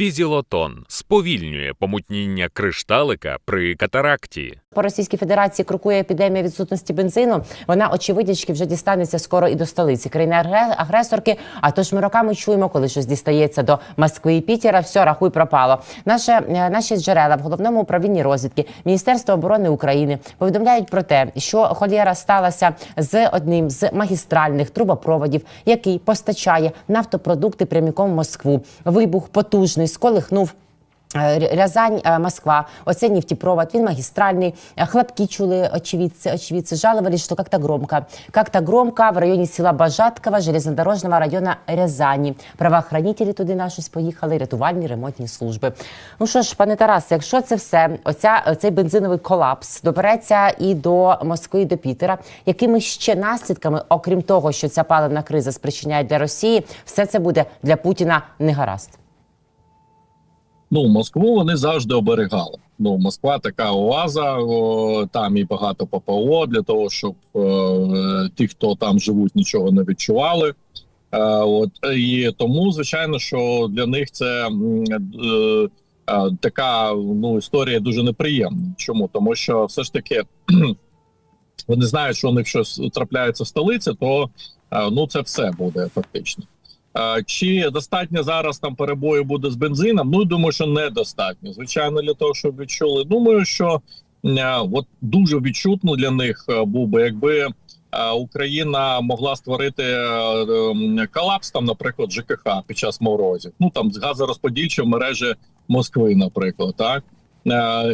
Візілотон сповільнює помутніння кришталика при катаракті. По Російській Федерації крокує епідемія відсутності бензину. Вона очевидячки вже дістанеться скоро і до столиці країни агресорки. А тож ми роками чуємо, коли щось дістається до Москви і Пітера, все рахуй пропало. Наше е, наші джерела в головному управлінні розвідки Міністерства оборони України повідомляють про те, що холєра сталася з одним з магістральних трубопроводів, який постачає нафтопродукти прямиком в Москву. Вибух потужний сколихнув. Е, Рязань, е, Москва. Оце нефтепровод, він магістральний. Е, Хлопки чули очевидцы, очевидцы жаловались, что как-то громко. Как-то громко в районі села Бажаткова, железнодорожного району Рязані. Правоохранителі туди наші поїхали, рятувальні ремонтні служби. Ну що ж, пане Тарасе, якщо це все, оця, оцей бензиновий колапс добереться і до Москви, і до Пітера, якими ще наслідками, окрім того, що ця паливна криза спричиняє для Росії, все це буде для Путіна не гаразд. Ну, Москву вони завжди оберігали. Ну, Москва така оаза, о, там і багато ППО для того, щоб е, ті, хто там живуть, нічого не відчували. Е, от і тому, звичайно, що для них це е, е, така ну історія дуже неприємна. Чому? Тому що все ж таки вони знають, що у них щось трапляється в столиці, то е, ну це все буде фактично. Чи достатньо зараз там перебою буде з бензином? Ну думаю, що недостатньо. Звичайно, для того, щоб відчули. Думаю, що от дуже відчутно для них е, був би, якби е, Україна могла створити е, колапс, там, наприклад, ЖКХ під час морозів. Ну там з газорозподільчої мережі Москви, наприклад, так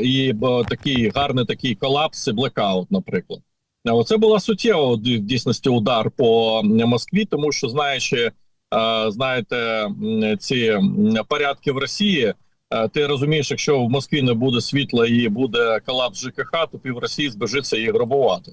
і такий гарний такий колапс, і блекаут, наприклад. Оце була суттєво в дійсності удар по Москві, тому що знаючи. Знаєте, ці порядки в Росії. Ти розумієш, якщо в Москві не буде світла і буде колапс ЖКХ, то пів Росії збежиться її грабувати.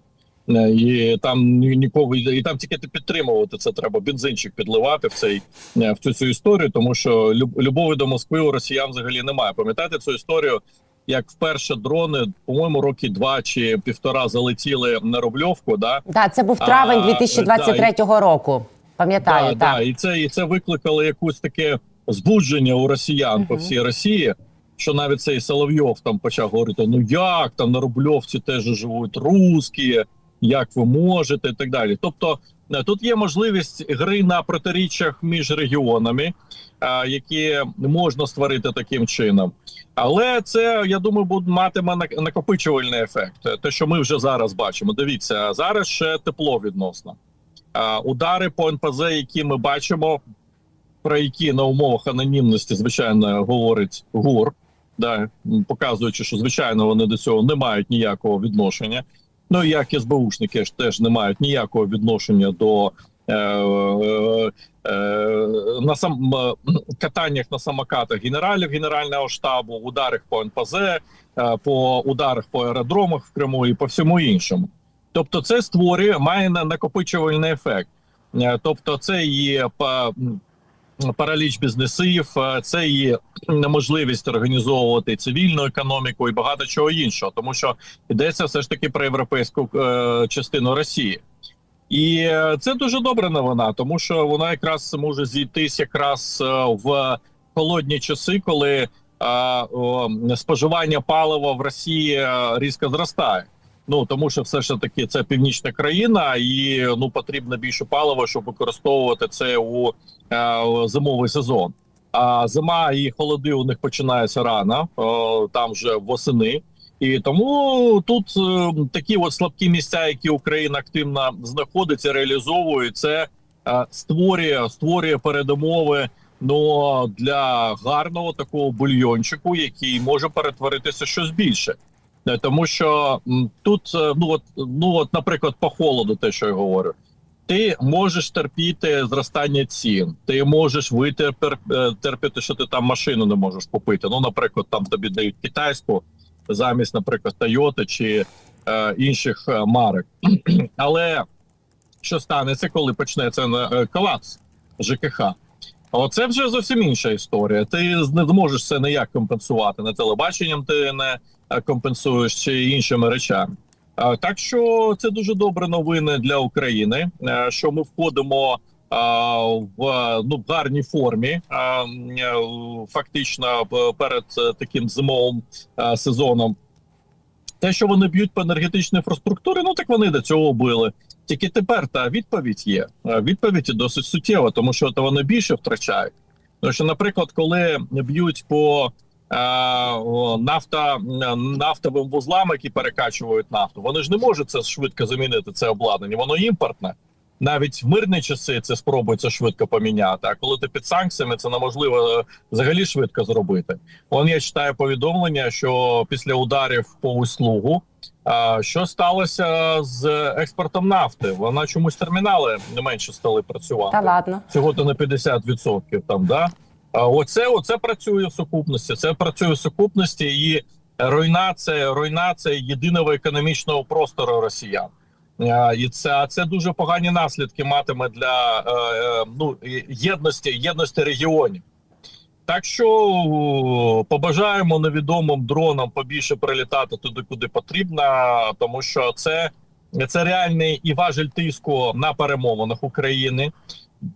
Е, І там ні- нікого і там тільки ти підтримувати це треба бензинчик підливати в цей е, в цю цю історію, тому що люб- любові до Москви у росіян взагалі немає. Пам'ятаєте цю історію? Як вперше дрони, по-моєму, роки два чи півтора залетіли на Рубльовку, да Да, це був травень А, 2023 року. Пам'ятаю, да, так. да, і це і це викликало якусь таке збудження у росіян по всій Росії. Що навіть цей Соловйов там почав говорити: ну як там на Рубльовці теж живуть русські, як ви можете, і так далі. Тобто е, тут є можливість гри на протиріччях між регіонами, е, які можна створити таким чином. Але це я думаю, буде матиме нак- накопичувальний ефект. Те, що ми вже зараз бачимо. Дивіться, зараз ще тепло відносно. Удари по НПЗ, які ми бачимо, про які на умовах анонімності, звичайно, говорить ГУР, да, показуючи, що звичайно вони до цього не мають ніякого відношення. Ну як СБУшники ж теж не мають ніякого відношення до е, е, е, на сам катаннях на самокатах генералів Генерального штабу, ударах по НПЗ, е, по ударах по аеродромах в Криму і по всьому іншому. Тобто, це створює має на- накопичувальний ефект. Е, Тобто, це є параліч бізнесів, е, це є неможливість організовувати цивільну економіку і багато чого іншого, тому що йдеться все ж таки про європейську е, частину Росії. І це дуже добра новина, тому що вона якраз може зійтись якраз в холодні часи, коли споживання палива в Росії різко зростає. Ну тому що все ж таки це північна країна, і ну потрібно більше палива, щоб використовувати це у е, зимовий сезон. А зима і холоди у них починаються рано, о, там вже восени. І тому тут е, такі от слабкі місця, які Україна активно знаходиться, реалізовує це е, створює створює передумови ну для гарного такого бульйончику, який може перетворитися щось більше. Е, Тому що тут е, ну от ну от, наприклад, по холоду, те, що я говорю, ти можеш терпіти зростання цін, ти можеш витер е, що ти там машину не можеш купити. Ну, наприклад, там тобі дають китайську замість, наприклад, Toyota чи е, інших марок. Але що станеться, коли почнеться колапс ЖКХ? Оце вже зовсім інша історія. Ти не зможеш це ніяк компенсувати. Не телебаченням ти не компенсуєш чи іншими речами. Е, Так що це дуже добре новини для України, е, що ми входимо в е, ну гарній формі. е, Фактично перед е, таким зимовим е, сезоном. Те, що вони б'ють по енергетичній інфраструктурі, ну так вони до цього били. Тільки тепер та відповідь є. Е, Відповідь досить суттєва, тому що от вони більше втрачають. Тому що, наприклад, коли б'ють по е, нафта, е, нафтовим вузлам, які перекачують нафту, вони ж не можуть це швидко замінити. Це обладнання, воно імпортне. Навіть в мирні часи це спробується швидко поміняти. А коли ти під санкціями, це неможливо е, взагалі швидко зробити. Вон я читаю повідомлення, що після ударів по услугу, а, що сталося з експортом нафти? Вона чомусь термінали не менше стали працювати Та ладно. всього то на 50% там, да. Оце, оце працює в сукупності. Це працює в сукупності і руйнація, руйнація єдиного економічного простору росіян. І це, це дуже погані наслідки матиме для е, е, ну, єдності, єдності регіонів. Так що побажаємо невідомим дронам побільше прилітати туди, куди потрібно, тому що це, це реальний і важель тиску на перемовинах України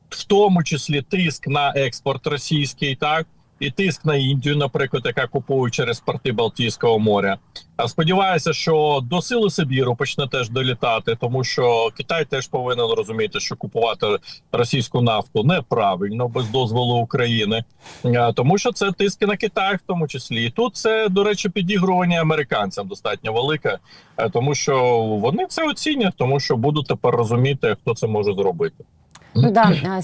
в тому числі тиск на експорт російський, так і тиск на Індію, наприклад, яка купує через порти Балтійського моря. А сподіваюся, що до сили Сибіру почне теж долітати, тому що Китай теж повинен розуміти, що купувати російську нафту неправильно без дозволу України, тому що це тиски на Китай, в тому числі. І тут це до речі, підігрування американцям достатньо велике, е, тому що вони це оцінять, тому що будуть тепер розуміти, хто це може зробити. Ну да, е,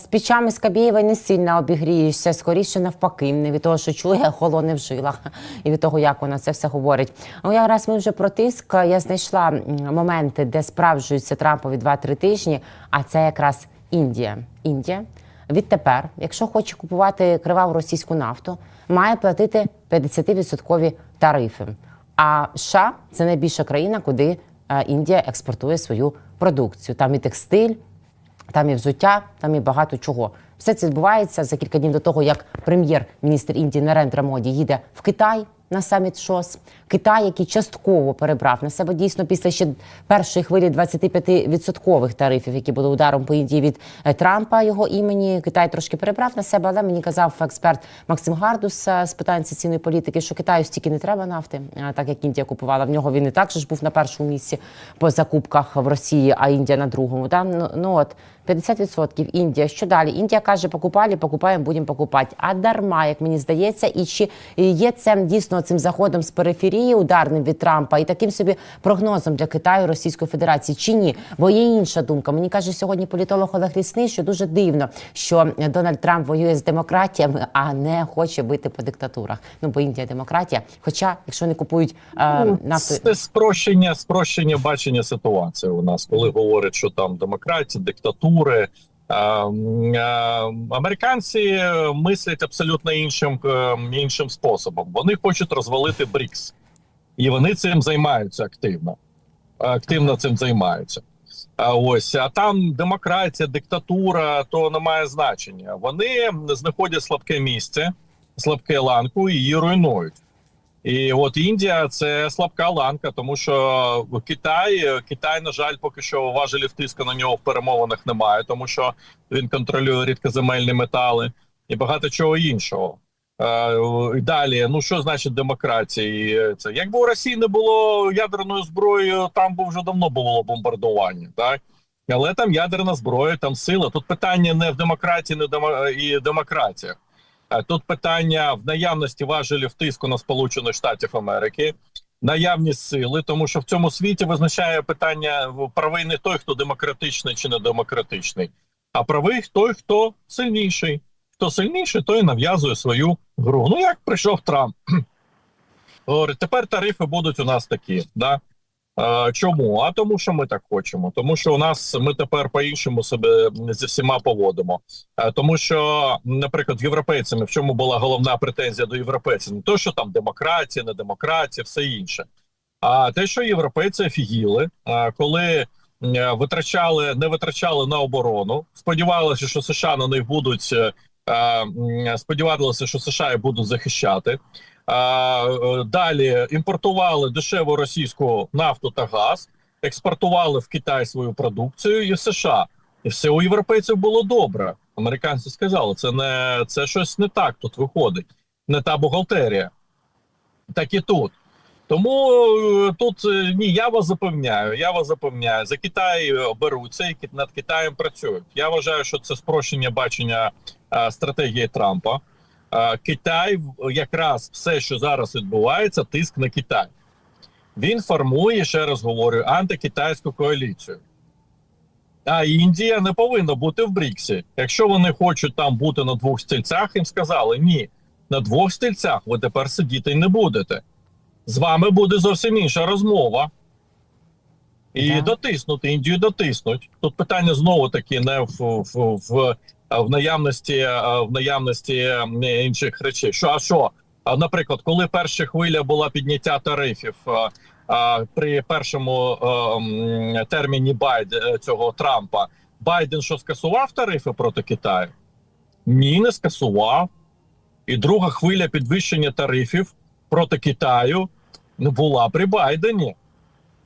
з Скабєєва не сильно обігрієшся, скоріше навпаки, не від того, що чує, холоне в жилах, і від того, як вона це все говорить. Ну, якраз ми вже про тиск. Я знайшла моменти, де справджуються Трампові 2-3 тижні, а це якраз Індія. Індія відтепер, якщо хоче купувати криваву російську нафту, має платити 50% тарифи. А США це найбільша країна, куди е, Індія експортує свою продукцію. Там і текстиль, там і взуття, там і багато чого. Все це відбувається за кілька днів до того, як прем'єр-міністр Індії Нарендра Моді їде в Китай на саміт ШОС. Китай, який частково перебрав на себе дійсно після ще першої хвилі 25% тарифів, які були ударом по Індії від е, Трампа його імені. Китай трошки перебрав на себе, але мені казав експерт Максим Гардус е, з питань сеційної політики, що Китаю стільки не треба нафти, е, так як Індія купувала. В нього він і так же ж був на першому місці по закупках в Росії, а Індія на другому. Да? Ну, ну от 50% Індія. Що далі? Індія каже, покупали, покупаємо, будемо покупати. А дарма, як мені здається, і чи є це дійсно цим заходом з периферії ударним від Трампа і таким собі прогнозом для Китаю Російської Федерації чи ні? Бо є інша думка. Мені каже сьогодні політолог Олег Лісний, що дуже дивно, що Дональд Трамп воює з демократіями, а не хоче бити по диктатурах. Ну бо Індія демократія. Хоча, якщо не купують е, Ну, нафту. Це спрощення, спрощення бачення ситуації у нас, коли говорять, що там демократія, диктатури. А, Американці мислять абсолютно іншим е, іншим способом. Вони хочуть розвалити БРІКС, і вони цим займаються активно. Активно цим займаються. А ось а там демократія, диктатура то не має значення. Вони знаходять слабке місце, слабке ланку і її руйнують. І от Індія це слабка ланка, тому що Китай, Китай, на жаль, поки що важелів тиску на нього в перемовинах немає, тому що він контролює рідкоземельні метали і багато чого іншого. Е, далі, ну що значить демократія? Це якби у Росії не було ядерної зброї, там би вже давно було бомбардування, так але там ядерна зброя, там сила. Тут питання не в демократії, не в і демократіях. А Тут питання в наявності важелів тиску на Сполучених Штатів Америки, наявність сили, тому що в цьому світі визначає питання правий не той, хто демократичний чи не демократичний, а правий той, хто сильніший. Хто сильніший, той нав'язує свою гру. Ну як прийшов Трамп, говорить, тепер тарифи будуть у нас такі. Да? Чому? А тому, що ми так хочемо. Тому що у нас ми тепер по-іншому себе зі всіма поводимо. Е, Тому що, наприклад, європейцями в чому була головна претензія до європейців? Не то, що там демократія, не демократія, все інше. А те, що європейці офігіли, е, коли е, витрачали, не витрачали на оборону, сподівалися, що США на них будуть. Сподівалися, що США їх будуть захищати. А, е, Далі імпортували дешеву російську нафту та газ, експортували в Китай свою продукцію і в США І все у європейців було добре. Американці сказали, це не це щось не так тут виходить, не та бухгалтерія. Так і тут. Тому е, тут е, ні, я вас запевняю, я вас запевняю, за Китай беруться і над Китаєм працюють. Я вважаю, що це спрощення бачення е, стратегії Трампа. Китай якраз все, що зараз відбувається, тиск на Китай. Він формує, ще раз говорю, антикитайську коаліцію. А Індія не повинна бути в Бріксі. Якщо вони хочуть там бути на двох стільцях, їм сказали: ні, на двох стільцях ви тепер сидіти не будете. З вами буде зовсім інша розмова. І Да. дотиснути, Індію дотиснуть. Тут питання знову таки не в, в, в, в наявності е, в наявності е, інших речей. Що, а що? Наприклад, коли перша хвиля була підняття тарифів е, е, при першому е, терміні Байд е, цього Трампа, Байден що скасував тарифи проти Китаю? Ні, не скасував. І друга хвиля підвищення тарифів проти Китаю була при Байдені.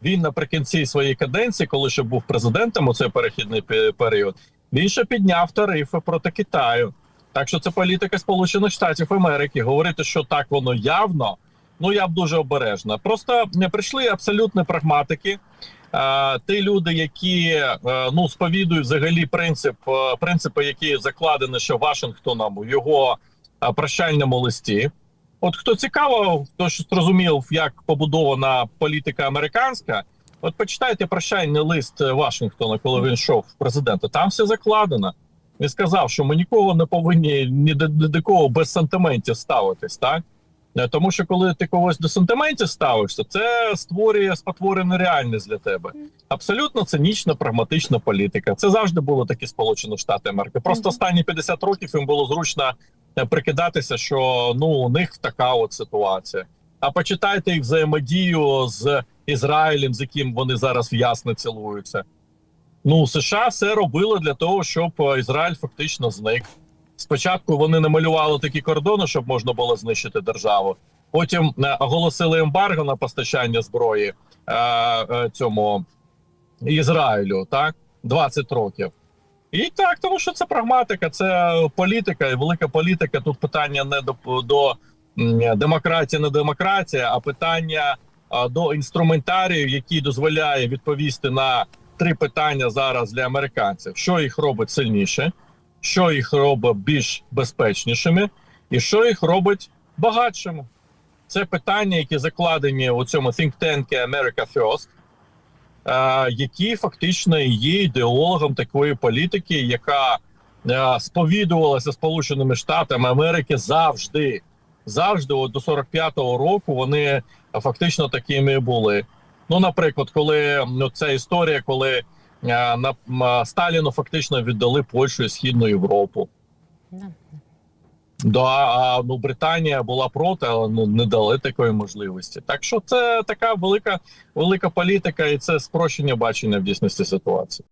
Він наприкінці своєї каденції, коли ще був президентом у цей перехідний період, він ще підняв тарифи проти Китаю. Так що це політика Сполучених Штатів Америки. Говорити, що так воно явно, ну я б дуже обережна. Просто не прийшли абсолютні прагматики. Е, ті люди, які е, ну сповідують взагалі принцип, е, принципи, які закладені ще Вашингтоном у його прощальному листі. От хто цікаво, хто зрозумів, як побудована політика американська, от почитайте прощальний лист е, Вашингтона, коли він йшов в президента. Там все закладено. Він сказав, що ми нікого не повинні ні до, ні до кого без сантиментів ставитись, так? Е, Тому що коли ти когось до сантиментів ставишся, це створює спотворену реальність для тебе. Абсолютно цинічна, прагматична політика. Це завжди було такі Сполучені Штати Америки. Просто останні 50 років їм було зручно е, прикидатися, що ну у них така от ситуація. А почитайте їх взаємодію з Ізраїлем, з яким вони зараз в'ясно цілуються. Ну, США все робили для того, щоб Ізраїль фактично зник. Спочатку вони намалювали такі кордони, щоб можна було знищити державу. Потім е, оголосили ембарго на постачання зброї е, е, цьому Ізраїлю, так 20 років. І так, тому що це прагматика, це політика, і велика політика. Тут питання не до, до м, демократії, не демократія, а питання до інструментарію, який дозволяє відповісти на три питання зараз для американців: що їх робить сильніше, що їх робить більш безпечнішими, і що їх робить багатшими. Це питання, які закладені у цьому think tank America First, які фактично є ідеологом такої політики, яка сповідувалася Сполученими Штатами Америки завжди. Завжди, от до 45-го року, вони е, фактично такими були. Ну, наприклад, коли ну, ця історія, коли е, на м, Сталіну фактично віддали Польщу і Східну Європу. Да. Да, а ну Британія була проти, але ну не дали такої можливості. Так що це така велика велика політика, і це спрощення бачення в дійсності ситуації.